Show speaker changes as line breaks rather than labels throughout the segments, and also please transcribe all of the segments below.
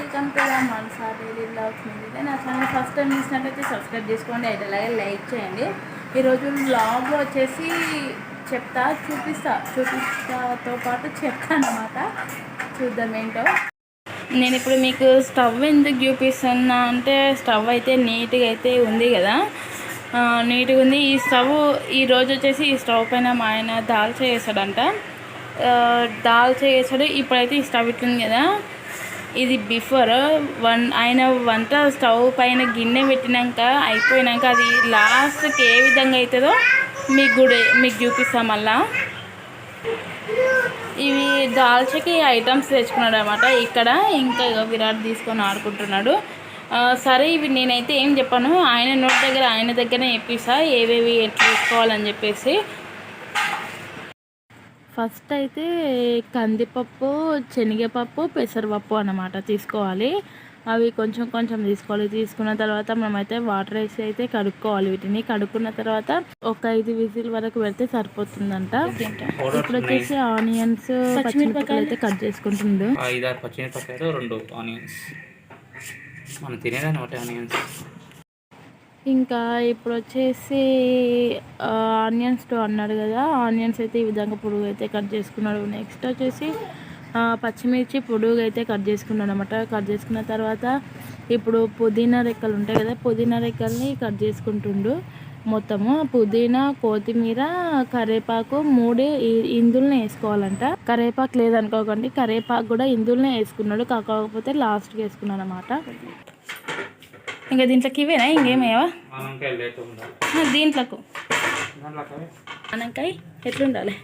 Welcome to the Manasa daily blogs మీద. నా channel. First time చూసినట్లయితే సబ్స్క్రైబ్ చేసుకోండి అయితే అలాగే లైక్ చేయండి. ఈరోజు బ్లాగ్ వచ్చేసి చెప్తా చూపిస్తా చూపిస్తాతో పాటు చెప్తా అన్నమాట. చూద్దాం ఏంటో. నేను ఇప్పుడు మీకు స్టవ్ ఎందుకు చూపిస్తున్నా అంటే స్టవ్ అయితే నీట్గా అయితే ఉంది కదా. నీట్గా ఉంది. ఈ స్టవ్ ఈ రోజు వచ్చేసి ఈ స్టవ్ పైన మా ఆయన దాల్చా చేస్తాడంట. ఆ, చేస్తాడు. ఇప్పుడైతే ఈ స్టవ్ ఇట్లుంది కదా. ఇది బిఫోర్ వన్ ఆయన వంట స్టవ్ పైన గిన్నె పెట్టినాక అయిపోయినాక అది లాస్ట్కి ఏ విధంగా అవుతుందో మీకు కూడా మీకు చూపిస్తాం మళ్ళా. ఇవి దాల్చకి ఐటమ్స్ తెచ్చుకున్నాడు అనమాట ఇక్కడ ఇంకా విరాట్ తీసుకొని ఆడుకుంటున్నాడు. సరే ఇవి నేనైతే ఏం చెప్పాను ఆయన నోటి దగ్గర ఆయన దగ్గరనే చెప్పిస్తా ఏవేవి ఎట్లా తీసుకోవాలని చెప్పేసి. ఫస్ట్ అయితే కందిపప్పు శనగపప్పు పెసరపప్పు అన్నమాట తీసుకోవాలి. అవి కొంచెం కొంచెం తీసుకోవాలి. తీసుకున్న తర్వాత మనమైతే వాటర్ వేసి అయితే కడుక్కోవాలి వీటిని. కడుక్కున్న తర్వాత ఒక ఐదు విజిల్ వరకు పెడితే సరిపోతుందంట. ఇప్పుడు వచ్చేసి ఆనియన్స్ పచ్చిమిరపకాయలు అయితే కట్ చేసుకుంటుండు
ఐదారు పచ్చిమిరపకాయలు రెండు ఆనియన్స్. మనం తినేదాన్ని ఒకటి ఆనియన్స్.
ఇంకా ఇప్పుడు వచ్చేసి ఆనియన్స్ టు అన్నాడు కదా ఆనియన్స్ అయితే ఈ విధంగా పొడుగు అయితే కట్ చేసుకున్నాడు. నెక్స్ట్ వచ్చేసి పచ్చిమిర్చి పొడుగు అయితే కట్ చేసుకున్నాడు అనమాట కట్ చేసుకున్న తర్వాత ఇప్పుడు పుదీనా రెక్కలు ఉంటాయి కదా పుదీనా రెక్కల్ని కట్ చేసుకుంటుండు మొత్తము. పుదీనా కొత్తిమీర కరేపాకు మూడే ఈ- ఇందులోనే వేసుకోవాలంట. కరేపాకు లేదనుకోకండి కరేపాకు కూడా ఇందులోనే వేసుకున్నాడు. కాకపోతే లాస్ట్కి వేసుకున్నాను అనమాట ఇంకా దీంట్లోకి ఇవేనా? ఇంకేమేవా? దీంట్లోకు. అనకాయ ఎట్లుండాలి?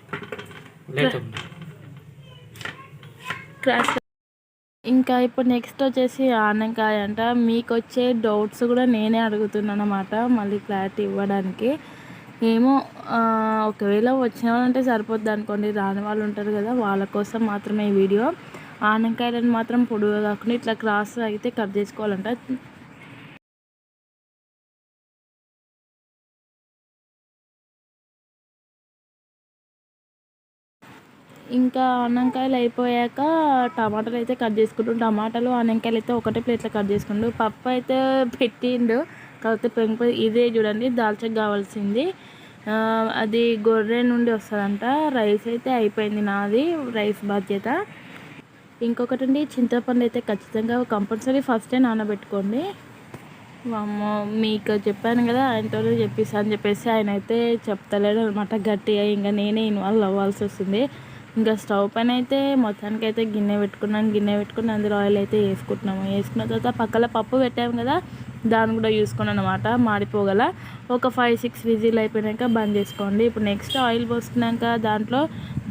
క్రాస్ ఇంకా ఇప్పుడు నెక్స్ట్ వచ్చేసి ఆనకాయ అంట. మీకు వచ్చే డౌట్స్ కూడా నేనే అడుగుతున్నాను అనమాట మళ్ళీ క్లారిటీ ఇవ్వడానికి. ఏమో ఒకవేళ వచ్చిన వాళ్ళంటే సరిపోద్ది అనుకోండి. రాని వాళ్ళు ఉంటారు కదా వాళ్ళ కోసం మాత్రమే ఈ వీడియో. ఆనకాయలను మాత్రం పొడుగా కాకుండా ఇట్లా క్రాస్ అయితే కట్ చేసుకోవాలంట. ఇంకా అన్నంకాయలు అయిపోయాక టమాటాలు అయితే కట్ చేసుకుంటాం. టమాటాలు అన్నంకాయలు అయితే ఒకటే ప్లేట్లో కట్ చేసుకుంటూ. పప్పు అయితే పెట్టిండు. కాకపోతే పెంకు ఇదే చూడండి దాల్చకు కావాల్సింది. అది గొర్రె నుండి వస్తుందంట. రైస్ అయితే అయిపోయింది నాది రైస్ బాధ్యత. ఇంకొకటి అండి చింతపండు అయితే ఖచ్చితంగా కంపల్సరీ ఫస్టే నానబెట్టుకోండి. వామ్మో మీకు చెప్పాను కదా ఆయనతో చెప్పిస్తా అని చెప్పేసి ఆయన అయితే చెప్తలేడు అనమాట గట్టిగా ఇంకా నేనే ఇన్వాల్వ్ అవ్వాల్సి వస్తుంది. ఇంకా స్టవ్ పైన అయితే మొత్తానికి అయితే గిన్నె పెట్టుకున్నాను. గిన్నె పెట్టుకుని అందులో ఆయిల్ అయితే వేసుకుంటున్నాము. వేసుకున్న తర్వాత పక్కన పప్పు పెట్టాము కదా దాన్ని కూడా చూసుకున్నాను అనమాట మాడిపోగల. ఒక ఫైవ్ సిక్స్ విజిల్ అయిపోయాక బంద్ చేసుకోండి. ఇప్పుడు నెక్స్ట్ ఆయిల్ పోసుకున్నాక దాంట్లో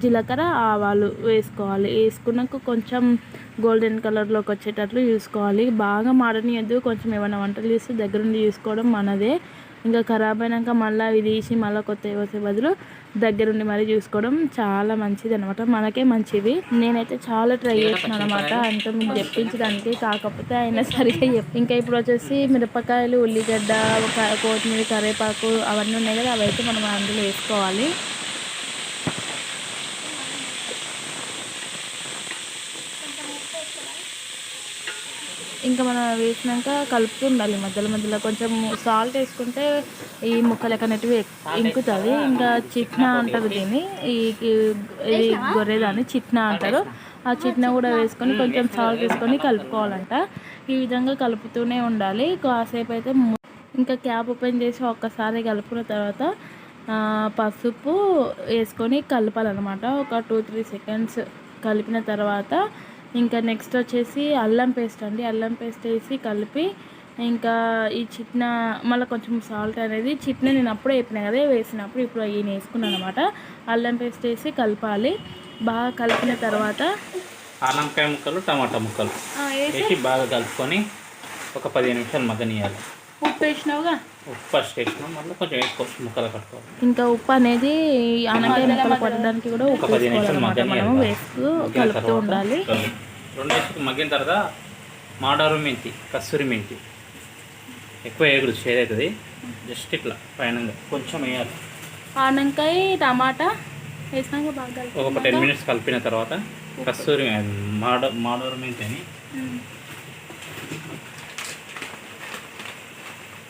జీలకర్ర ఆవాలు వేసుకోవాలి. వేసుకున్నాక కొంచెం గోల్డెన్ కలర్లోకి వచ్చేటట్లు చూసుకోవాలి బాగా మాడనియద్దు. కొంచెం ఏమైనా వంటలు చేస్తే దగ్గరుండి చూసుకోవడం మనదే. ఇంకా ఖరాబ్ అయినాక మళ్ళీ అవి తీసి మళ్ళీ కొత్త వేసే బదులు దగ్గరుండి మరీ చూసుకోవడం చాలా మంచిది అనమాట మనకే మంచిది. నేనైతే చాలా ట్రై చేస్తున్నాను అనమాట అంటే మీకు చెప్పించడానికి కాకపోతే ఆయన సరిగా చెప్పి ఇంకా ఇప్పుడు వచ్చేసి మిరపకాయలు ఉల్లిగడ్డ కొత్తిమీర కరివేపాకు అవన్నీ ఉన్నాయి కదా అవి అయితే మనం అందులో వేసుకోవాలి. ఇంకా మనం వేసినాక కలుపుతూ ఉండాలి మధ్యలో మధ్యలో కొంచెం సాల్ట్ వేసుకుంటే ఈ ముక్కలు అనేటివి ఇంకుతుంది ఇంకా చిట్నా అంటారు దీన్ని. ఈ ఇది గొర్రెదాన్ని చిట్నా అంటారు. ఆ చిట్నా కూడా వేసుకొని కొంచెం సాల్ట్ వేసుకొని కలుపుకోవాలంట. ఈ విధంగా కలుపుతూనే ఉండాలి. కాసేపు అయితే ఇంకా క్యాప్ ఓపెన్ చేసి ఒక్కసారి కలుపుకున్న తర్వాత పసుపు వేసుకొని కలపాలన్నమాట. ఒక టూ త్రీ సెకండ్స్ కలిపిన తర్వాత ఇంకా నెక్స్ట్ వచ్చేసి అల్లం పేస్ట్ అండి. అల్లం పేస్ట్ వేసి కలిపి ఇంకా ఈ చిట్న మళ్ళీ కొంచెం సాల్ట్ అనేది చిట్న నేను అప్పుడే చెప్పిన కదా వేసినప్పుడు ఇప్పుడు ఈయన వేసుకున్నాను అనమాట అల్లం పేస్ట్ వేసి కలపాలి. బాగా కలిపిన తర్వాత
ఆనకాయ ముక్కలు టమాటా ముక్కలు వేసి బాగా కలుపుకొని ఒక పదిహేను నిమిషాలు మగ్గనియాలి
ఉప్పు వేసినావుగా?
ఉప్పు ఫస్ట్ వేసినాం మళ్ళీ కొంచెం వేసుకోవచ్చు ముక్కలు కట్టుకోవాలి.
ఇంకా ఉప్పు అనేది అనకాయ ముక్కలు పట్టడానికి కూడా ఉప్పు వేసుకోవాలన్నమాట
బాగా.
వేస్తూ కలుపుతూ ఉండాలి.
రెండు వేసుకు మగ్గిన తర్వాత మాడారు మెంతి కస్తూరి మెంతి. ఎక్కువ వేగుడు షేర్ అవుతుంది జస్ట్ ఇట్లా పైన కొంచెం వేయాలి.
ఆనంకాయ టమాటా వేసినాక బాగా
ఒక టెన్ మినిట్స్ కలిపిన తర్వాత కస్తూరి మాడ మాడూరు మెంతి అని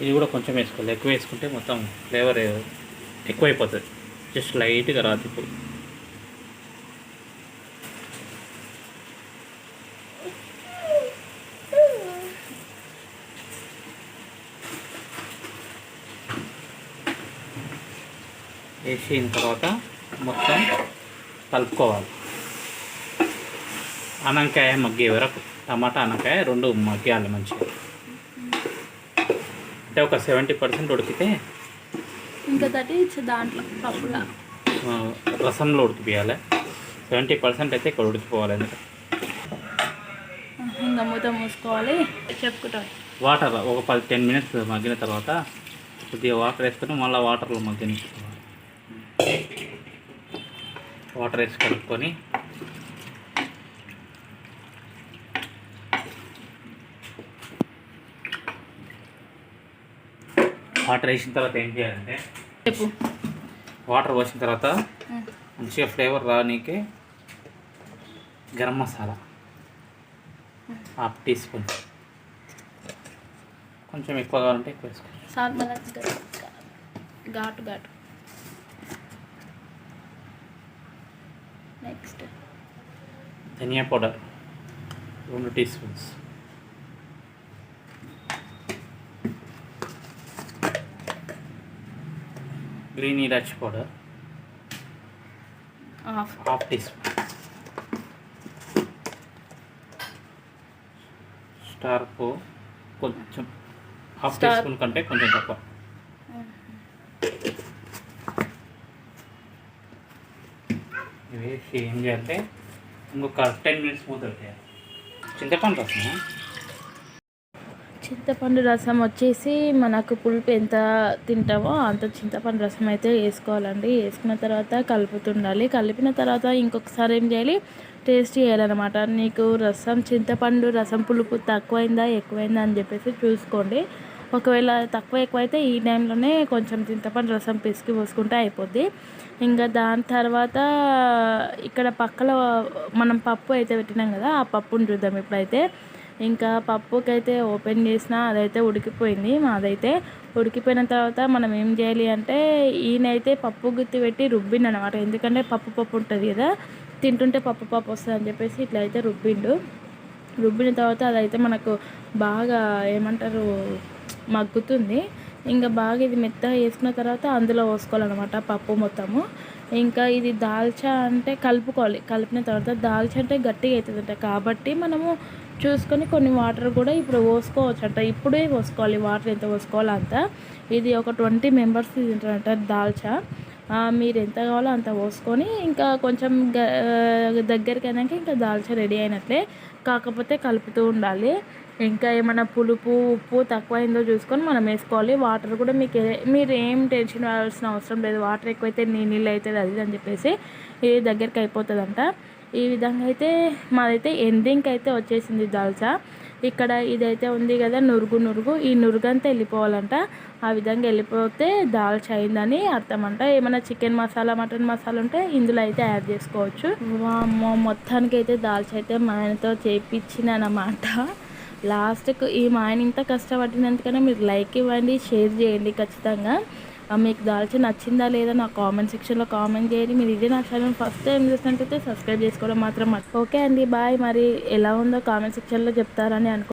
ఇది కూడా కొంచెం వేసుకోవాలి. ఎక్కువ వేసుకుంటే మొత్తం ఫ్లేవర్ ఎక్కువైపోతుంది. జస్ట్ లైట్గా రాదు ఇప్పుడు. వేసిన తర్వాత మొత్తం కలుపుకోవాలి. అనంకాయ మగ్గే వరకు టమాటా అనంకాయ రెండు మగ్గాలి మంచిగా. అంటే ఒక సెవెంటీ పర్సెంట్ ఉడికితే
ఇంకా తటి దాంట్లో పప్పులా
రసంలో ఉడికిపోయాలి సెవెంటీ పర్సెంట్ అయితే ఇక్కడ ఉడికిపోవాలి ఎందుకంటే
ఇంకా మూత మూసుకోవాలి. చెప్పుకుంటాం.
వాటర్ ఒక పది టెన్ మినిట్స్ మగ్గిన తర్వాత కొద్దిగా వాటర్ వేసుకొని మళ్ళీ వాటర్లో మగ్గనిచ్చుకోవాలి. వాటర్ వేసి కలుపుకొని వాటర్ వేసిన తర్వాత ఏం చేయాలంటే
చెప్పు.
వాటర్ పోసిన తర్వాత. మంచిగా ఫ్లేవర్ రానీకి garam masala half teaspoon. కొంచెం ఎక్కువ కావాలంటే ఎక్కువ వేసుకో.
సాల్ మళ్ళీ ఘాటు ఘాటు నెక్స్ట్
ధనియా పౌడర్ రెండు టీ స్పూన్స్. గ్రీన్ ఇలాచి powder.
Half.
Teaspoon. Star పో కొంచెం హాఫ్ టీ స్పూన్ కంటే కొంచెం తక్కువ. ఇవి ఏం చేయాలంటే ఇంకొక టెన్ మినిట్స్ మూత పెట్టేయాలి. చింతపండు రసం
చింతపండు రసం వచ్చేసి మనకు పులుపు ఎంత తింటామో అంత చింతపండు రసం అయితే వేసుకోవాలండి. వేసుకున్న తర్వాత కలుపుతుండాలి. కలిపిన తర్వాత ఇంకొకసారి ఏం చేయాలి? టేస్ట్ చేయాలన్నమాట. నీకు రసం చింతపండు రసం పులుపు తక్కువైందా ఎక్కువైందా అని చెప్పేసి చూసుకోండి. ఒకవేళ తక్కువ ఎక్కువైతే ఈ టైంలోనే కొంచెం చింతపండు రసం పిసికి పోసుకుంటే అయిపోద్ది. ఇంకా దాని తర్వాత ఇక్కడ పక్కల మనం పప్పు అయితే పెట్టినాం కదా ఆ పప్పుని చూద్దాం ఇప్పుడైతే. ఇంకా పప్పుకైతే ఓపెన్ చేసిన అదైతే ఉడికిపోయింది. మాదైతే ఉడికిపోయిన తర్వాత మనం ఏం చేయాలి అంటే ఈయనైతే పప్పు గుత్తి పెట్టి రుబ్బిండు అనమాట ఎందుకంటే పప్పు పప్పు ఉంటుంది కదా తింటుంటే పప్పు పప్పు వస్తుంది అని చెప్పేసి ఇట్లా అయితే రుబ్బిండు. రుబ్బిన తర్వాత అదైతే మనకు బాగా ఏమంటారు మగ్గుతుంది. ఇంకా బాగా ఇది మెత్తగా వేసుకున్న తర్వాత అందులో పోసుకోవాలన్నమాట పప్పు మొత్తము. ఇంకా ఇది దాల్చా అంటే కలుపుకోవాలి. కలిపిన తర్వాత దాల్చా అంటే గట్టిగా అవుతుందంట కాబట్టి మనము చూసుకొని కొన్ని వాటర్ కూడా ఇప్పుడు పోసుకోవచ్చు అంట ఇప్పుడే పోసుకోవాలి. వాటర్ ఎంత పోసుకోవాలో అంత. ఇది ఒక ట్వంటీ మెంబర్స్ తింటారంట దాల్చా. మీరు ఎంత కావాలో అంత పోసుకొని ఇంకా కొంచెం దగ్గరికి అయినాక ఇంకా దాల్చా రెడీ అయినట్లే. కాకపోతే కలుపుతూ ఉండాలి. ఇంకా ఏమైనా పులుపు ఉప్పు తక్కువైందో చూసుకొని మనం వేసుకోవాలి. వాటర్ కూడా మీకు మీరు ఏం టెన్షన్ పడాల్సిన అవసరం లేదు. వాటర్ ఎక్కువైతే నీ నీళ్ళు అవుతుంది అది అని చెప్పేసి ఇది దగ్గరికి అయిపోతుందంట. ఈ విధంగా అయితే మాదైతే ఎండింగ్కి అయితే వచ్చేసింది దాల్చా ఇక్కడ ఇదైతే ఉంది కదా నురుగు నురుగు. ఈ నురుగు అంతా వెళ్ళిపోవాలంట. ఆ విధంగా వెళ్ళిపోతే దాల్చా అయిందని అర్థం అంట ఏమైనా చికెన్ మసాలా మటన్ మసాలా ఉంటే ఇందులో అయితే యాడ్ చేసుకోవచ్చు. మొత్తానికి అయితే దాల్చా అయితే మా ఆయనతో చేయించినమాట లాస్ట్కు ఈ మా ఆయన ఇంత కష్టపడినందుకనే మీరు లైక్ ఇవ్వండి షేర్ చేయండి ఖచ్చితంగా. మీకు దాల్చి నచ్చిందా లేదా నా కామెంట్ సెక్షన్లో కామెంట్ చేయండి. మీరు ఇదే నా ఛానల్ ఫస్ట్ టైం చూసినట్టయితే సబ్స్క్రైబ్ చేసుకోవడం మాత్రం ఓకే అండి బాయ్. మరి ఎలా ఉందో కామెంట్ సెక్షన్లో చెప్తారని అనుకో